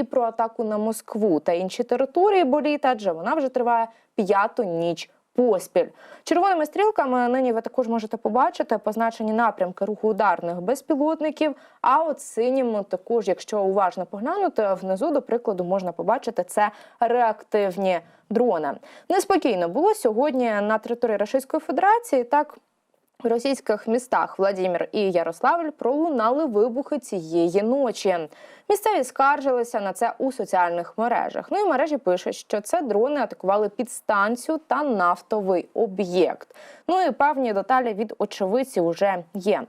і про атаку на Москву та інші території боліт, адже вона вже триває п'яту ніч. Поспіль червоними стрілками нині ви також можете побачити позначені напрямки руху ударних безпілотників. А от синім також, якщо уважно поглянути, внизу, до прикладу, можна побачити це реактивні дрони. Неспокійно було сьогодні на території Російської Федерації. Так в російських містах Владимир і Ярославль пролунали вибухи цієї ночі. Місцеві скаржилися на це у соціальних мережах. Ну і мережі пишуть, що це дрони атакували підстанцію та нафтовий об'єкт. Ну і певні деталі від очевидців вже є.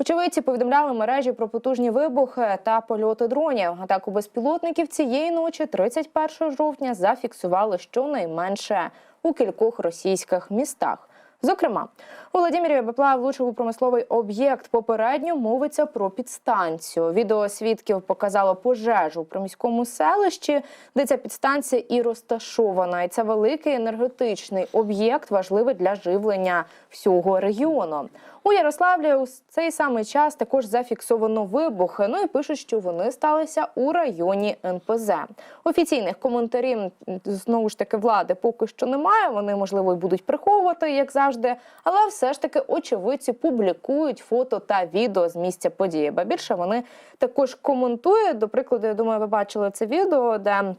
Очевидці повідомляли мережі про потужні вибухи та польоти дронів. Атаку безпілотників цієї ночі, 31 жовтня, зафіксували щонайменше у кількох російських містах. Зокрема, у Владимирі БПЛА влучив у промисловий об'єкт. Попередньо мовиться про підстанцію. Відео свідків показало пожежу у приміському селищі, де ця підстанція і розташована. І це великий енергетичний об'єкт, важливий для живлення всього регіону. У Ярославлі у цей самий час також зафіксовано вибухи. Ну і пишуть, що вони сталися у районі НПЗ. Офіційних коментарів знову ж таки влади поки що немає. Вони можливо і будуть приховувати, як завжди. Але все ж таки очевидці публікують фото та відео з місця події. Ба більше вони також коментують. До прикладу, я думаю, ви бачили це відео, де.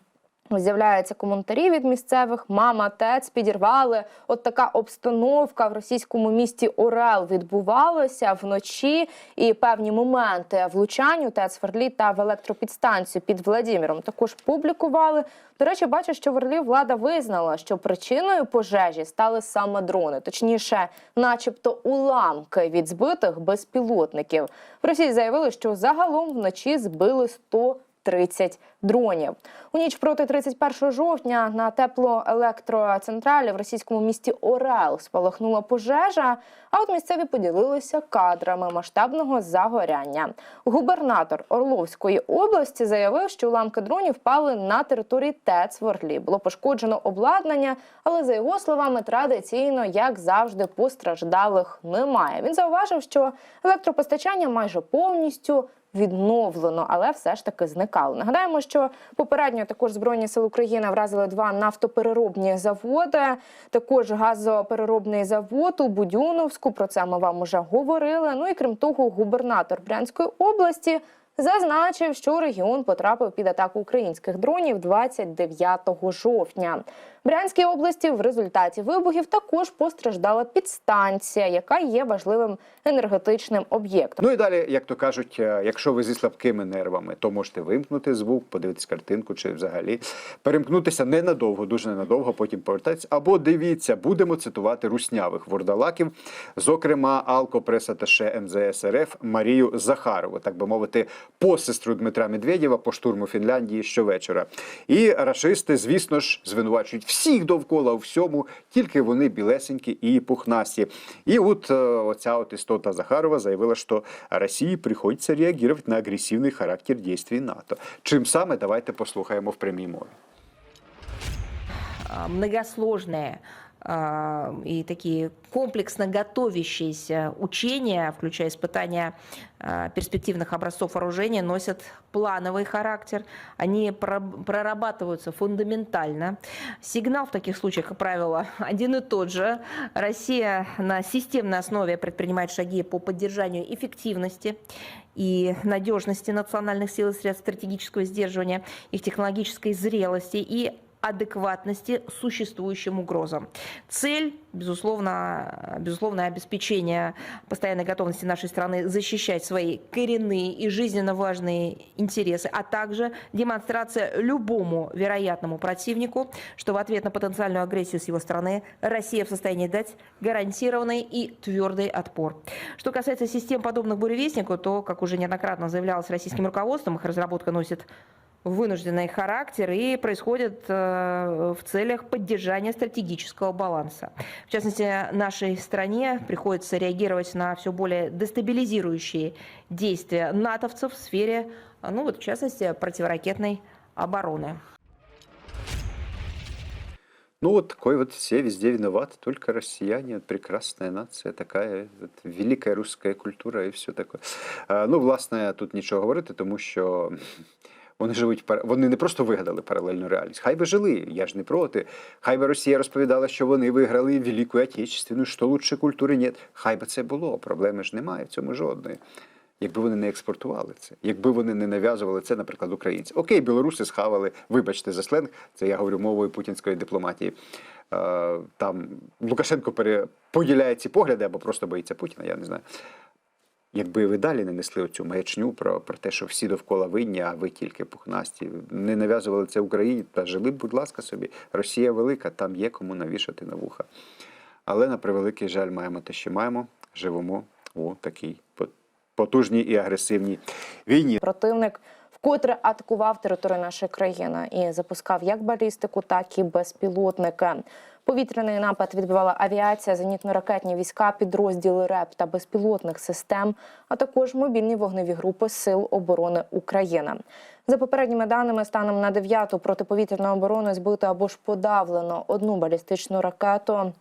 З'являються коментарі від місцевих. Мама, тец підірвали. От така обстановка в російському місті Орел відбувалася вночі. І певні моменти влучань у ТЕЦ в Орлі та в електропідстанцію під Владимиром також публікували. До речі, бачу, що в Орлі влада визнала, що причиною пожежі стали саме дрони, точніше, начебто, уламки від збитих безпілотників. В Росії заявили, що загалом вночі збили 100 30 дронів. У ніч проти 31 жовтня на теплоелектроцентралі в російському місті Орел спалахнула пожежа. А от місцеві поділилися кадрами масштабного загоряння. Губернатор Орловської області заявив, що уламки дронів впали на території ТЕЦ в Орлі. Було пошкоджено обладнання, але за його словами, традиційно, як завжди, постраждалих немає. Він зауважив, що електропостачання майже повністю відновлено, але все ж таки зникало. Нагадаємо, що попередньо також збройні сили України вразили два нафтопереробні заводи. Також газопереробний завод у Будюновську. Про це ми вам уже говорили. Ну і крім того, губернатор Брянської області. Зазначив, що регіон потрапив під атаку українських дронів 29 жовтня. Брянській області в результаті вибухів також постраждала підстанція, яка є важливим енергетичним об'єктом. Ну і далі, як то кажуть, е, якщо ви зі слабкими нервами, то можете вимкнути звук, подивитись картинку чи взагалі перемкнутися ненадовго, дуже ненадовго, потім повертатися. Або дивіться, будемо цитувати руснявих вордалаків, зокрема алкопресаташе МЗС РФ Марію Захарову, так би мовити, посестру Дмитра Медведєва по штурму Фінляндії щовечора. І рашисти, звісно ж, звинувачують всіх довкола у всьому, тільки вони білесенькі і пухнасті. І от е, оця от істота Захарова заявила, що Росії приходиться реагувати на агресивний характер дій НАТО. Чим саме давайте послухаємо в прямій мові. а, и такие комплексно готовящиеся учения, включая испытания а, перспективных образцов вооружения, носят плановый характер. Они про- прорабатываются фундаментально. Сигнал в таких случаях, как правило, один и тот же. Россия на системной основе предпринимает шаги по поддержанию эффективности и надежности национальных сил и средств стратегического сдерживания, их технологической зрелости и адекватности существующим угрозам. Цель, безусловно, безусловное обеспечение постоянной готовности нашей страны защищать свои коренные и жизненно важные интересы, а также демонстрация любому вероятному противнику, что в ответ на потенциальную агрессию с его стороны Россия в состоянии дать гарантированный и твердый отпор. Что касается систем, подобных буревестнику, то, как уже неоднократно заявлялось российским руководством, их разработка носит вынужденный характер и происходит э, в целях поддержания стратегического баланса. В частности, нашей стране приходится реагировать на все более дестабилизирующие действия натовцев в сфере, э, ну вот в частности, противоракетной обороны. Ну вот такой вот все везде виноваты, только россияне, вот прекрасная нація, така от, велика русская культура і все таке. А, Ну, власне, тут нічого говорити, тому що Вони живуть вони не просто вигадали паралельну реальність. Хай би жили, я ж не проти. Хай би Росія розповідала, що вони виграли Велику Отечественну, що лучше культури нет. Хай би це було. Проблеми ж немає в цьому жодної. Якби вони не експортували це, якби вони не нав'язували це, наприклад, українці. Окей, білоруси схавали, вибачте за сленг, це я говорю мовою путінської дипломатії. Е, Там Лукашенко пере... поділяє ці погляди або просто боїться Путіна, я не знаю. Якби ви далі не несли оцю маячню про, про те, що всі довкола винні, а ви тільки пухнасті, не нав'язували це Україні, та жили будь ласка, собі. Росія велика, там є кому навішати на вуха. Але на превеликий жаль, маємо те, що маємо. Живемо у такій по- потужній і агресивній війні. Противник вкотре атакував територію нашої країни і запускав як балістику, так і безпілотники. Повітряний напад відбивала авіація, зенітно-ракетні війська, підрозділи РЕП та безпілотних систем, а також мобільні вогневі групи Сил оборони України. За попередніми даними, станом на 9-ту протиповітряну оборону збито або ж подавлено одну балістичну ракету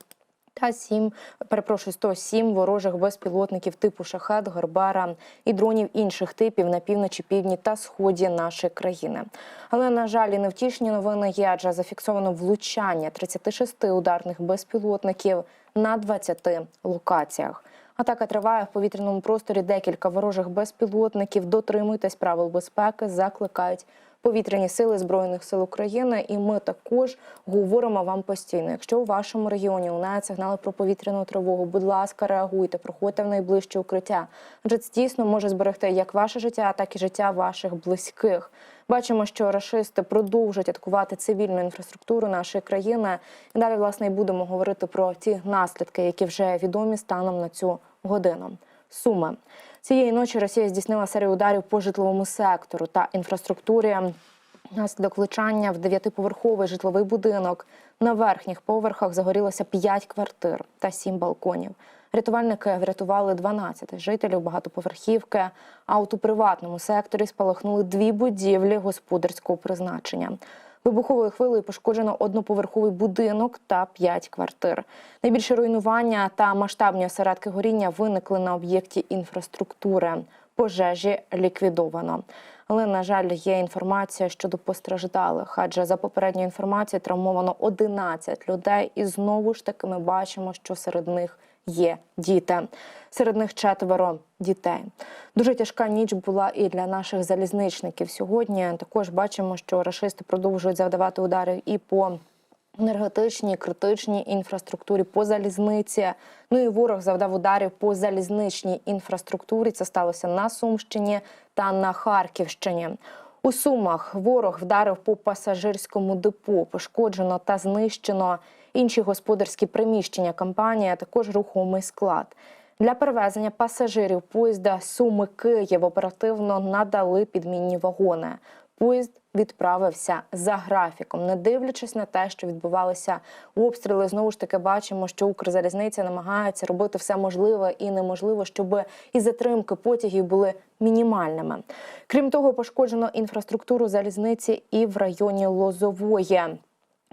та 7, перепрошую, 107 ворожих безпілотників типу шахет, горбара і дронів інших типів на півночі, півдні та сході нашої країни. Але на жаль, і невтішні новини є, адже зафіксовано влучання 36 ударних безпілотників на 20 локаціях. Атака триває в повітряному просторі. Декілька ворожих безпілотників. Дотримуйтесь правил безпеки, закликають повітряні сили збройних сил України. І ми також говоримо вам постійно. Якщо у вашому регіоні лунають сигнали про повітряну тривогу, будь ласка, реагуйте, проходьте в найближче укриття. Адже це дійсно може зберегти як ваше життя, так і життя ваших близьких. Бачимо, що рашисти продовжують атакувати цивільну інфраструктуру нашої країни. І далі, власне, і будемо говорити про ті наслідки, які вже відомі станом на цю годину. Суми цієї ночі Росія здійснила серію ударів по житловому сектору та інфраструктурі. Наслідок влучання в дев'ятиповерховий житловий будинок. На верхніх поверхах загорілося 5 квартир та 7 балконів. Рятувальники врятували 12 жителів багатоповерхівки. А от у приватному секторі спалахнули дві будівлі господарського призначення. Вибуховою хвилею пошкоджено одноповерховий будинок та 5 квартир. Найбільше руйнування та масштабні осередки горіння виникли на об'єкті інфраструктури. Пожежі ліквідовано. Але на жаль, є інформація щодо постраждалих. Адже за попередньою інформацією травмовано 11 людей, і знову ж таки ми бачимо, що серед них є діти. Серед них четверо дітей. Дуже тяжка ніч була і для наших залізничників. Сьогодні також бачимо, що рашисти продовжують завдавати удари і по енергетичній, критичній інфраструктурі, по залізниці. Ну і ворог завдав ударів по залізничній інфраструктурі. Це сталося на Сумщині та на Харківщині. У Сумах ворог вдарив по пасажирському депо, пошкоджено та знищено інші господарські приміщення компанії, а також рухомий склад. Для перевезення пасажирів поїзда Суми Київ оперативно надали підмінні вагони. Поїзд відправився за графіком, не дивлячись на те, що відбувалися обстріли. Знову ж таки бачимо, що Укрзалізниця намагається робити все можливе і неможливе, щоб і затримки потягів були мінімальними. Крім того, пошкоджено інфраструктуру залізниці і в районі Лозової.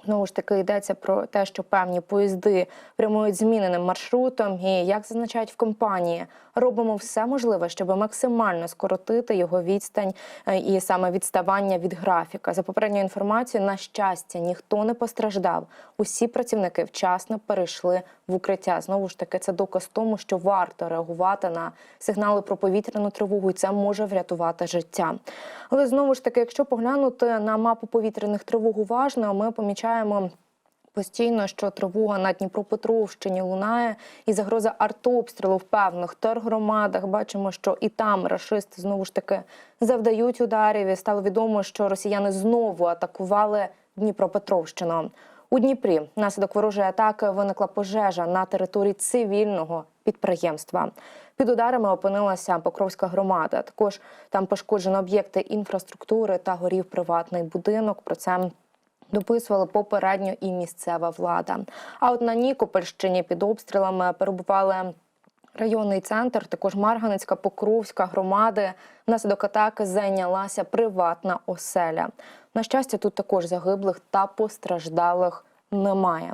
Знову ж таки йдеться про те, що певні поїзди прямують зміненим маршрутом. І як зазначають в компанії, робимо все можливе, щоб максимально скоротити його відстань е, і саме відставання від графіка. За попередньою інформацією, на щастя, ніхто не постраждав. Усі працівники вчасно перейшли в укриття. Знову ж таки, це доказ тому, що варто реагувати на сигнали про повітряну тривогу, і це може врятувати життя. Але знову ж таки, якщо поглянути на мапу повітряних тривог уважно, ми помічаємо. Постійно, що тривога на Дніпропетровщині лунає, і загроза артобстрілу в певних тергромадах. Бачимо, що і там рашисти знову ж таки завдають ударів. І стало відомо, що росіяни знову атакували Дніпропетровщину. У Дніпрі внаслідок ворожої атаки виникла пожежа на території цивільного підприємства. Під ударами опинилася Покровська громада. Також там пошкоджено об'єкти інфраструктури та горів приватний будинок. Про це Дописували попередньо і місцева влада. А от на Нікопольщині під обстрілами перебували районний центр, також Марганецька, Покровська громади. Внаслідок атаки зайнялася приватна оселя. На щастя, тут також загиблих та постраждалих немає.